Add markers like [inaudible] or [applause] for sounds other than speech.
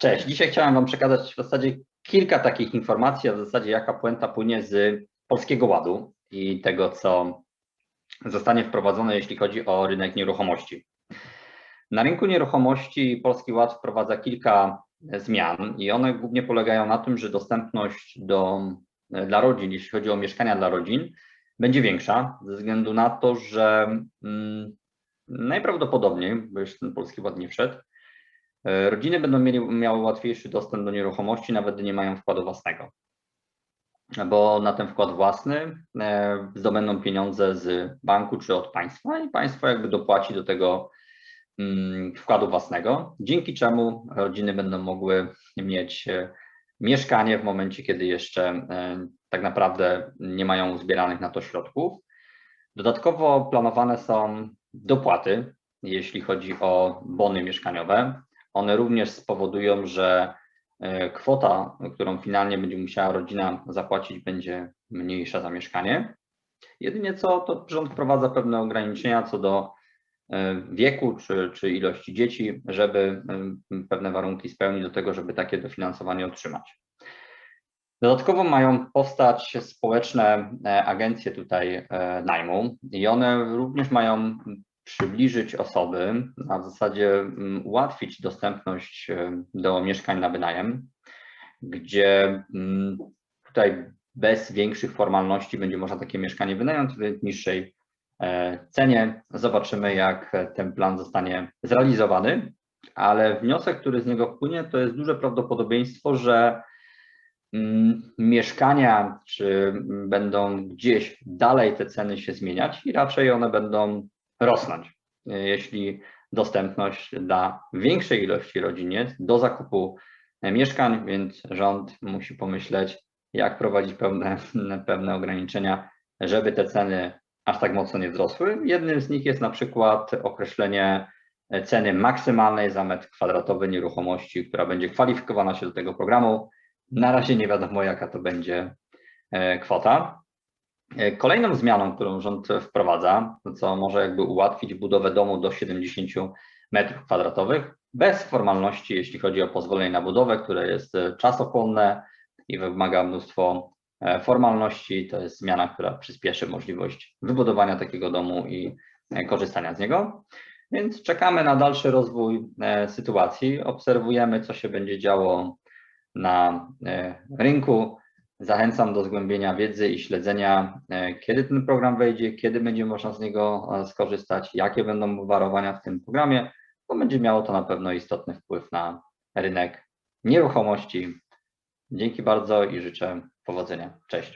Cześć, dzisiaj chciałem Wam przekazać w zasadzie kilka takich informacji, a w zasadzie jaka puenta płynie z Polskiego Ładu i tego, co zostanie wprowadzone, jeśli chodzi o rynek nieruchomości. Na rynku nieruchomości Polski Ład wprowadza kilka zmian i one głównie polegają na tym, że dostępność do, dla rodzin, jeśli chodzi o mieszkania dla rodzin, będzie większa ze względu na to, że mm, najprawdopodobniej, bo jeszcze ten Polski Ład nie wszedł, Rodziny będą mieli, miały łatwiejszy dostęp do nieruchomości, nawet gdy nie mają wkładu własnego. Bo na ten wkład własny e, zdobędą pieniądze z banku czy od państwa i państwo jakby dopłaci do tego mm, wkładu własnego, dzięki czemu rodziny będą mogły mieć e, mieszkanie w momencie, kiedy jeszcze tak naprawdę nie mają uzbieranych na to środków. Dodatkowo planowane są dopłaty, jeśli chodzi o bony mieszkaniowe. One również spowodują, że e, kwota, którą finalnie będzie musiała rodzina zapłacić, będzie mniejsza za mieszkanie. Jedynie co, to rząd wprowadza pewne ograniczenia co do e, wieku czy, czy ilości dzieci, żeby e, pewne warunki spełnić do tego, żeby takie dofinansowanie otrzymać. Dodatkowo mają powstać społeczne agencje tutaj najmu i one również mają przybliżyć osoby, a w zasadzie mm, ułatwić dostępność do mieszkań na wynajem, gdzie mm, tutaj bez większych formalności będzie można takie mieszkanie wynająć w niższej e, cenie. Zobaczymy, jak ten plan zostanie zrealizowany, ale wniosek, który z niego wpłynie, to jest duże prawdopodobieństwo, że mm, mieszkania czy będą gdzieś dalej te ceny się zmieniać i raczej one będą rosnąć, jeśli dostępność dla większej ilości rodziniec do zakupu mieszkań, więc rząd musi pomyśleć, jak prowadzić pewne, [laughs] pewne ograniczenia, żeby te ceny aż tak mocno nie wzrosły. Jednym z nich jest na przykład określenie ceny maksymalnej za metr kwadratowy nieruchomości, która będzie kwalifikowana się do tego programu. Na razie nie wiadomo, jaka to będzie e, kwota. E, kolejną zmianą, którą rząd wprowadza, co może jakby ułatwić budowę domu do 70 metrów kwadratowych, bez formalności, jeśli chodzi o pozwolenie na budowę, które jest e, czasochłonne i wymaga mnóstwo e, formalności. To jest zmiana, która przyspieszy możliwość wybudowania takiego domu i korzystania z niego. Więc czekamy na dalszy rozwój sytuacji, obserwujemy, co się będzie działo na rynku. Zachęcam do zgłębienia wiedzy i śledzenia, e, kiedy ten program wejdzie, kiedy będzie można z niego e, skorzystać, jakie będą obwarowania w tym programie, bo będzie miało to na pewno istotny wpływ na rynek nieruchomości. Dzięki bardzo i życzę powodzenia. Cześć.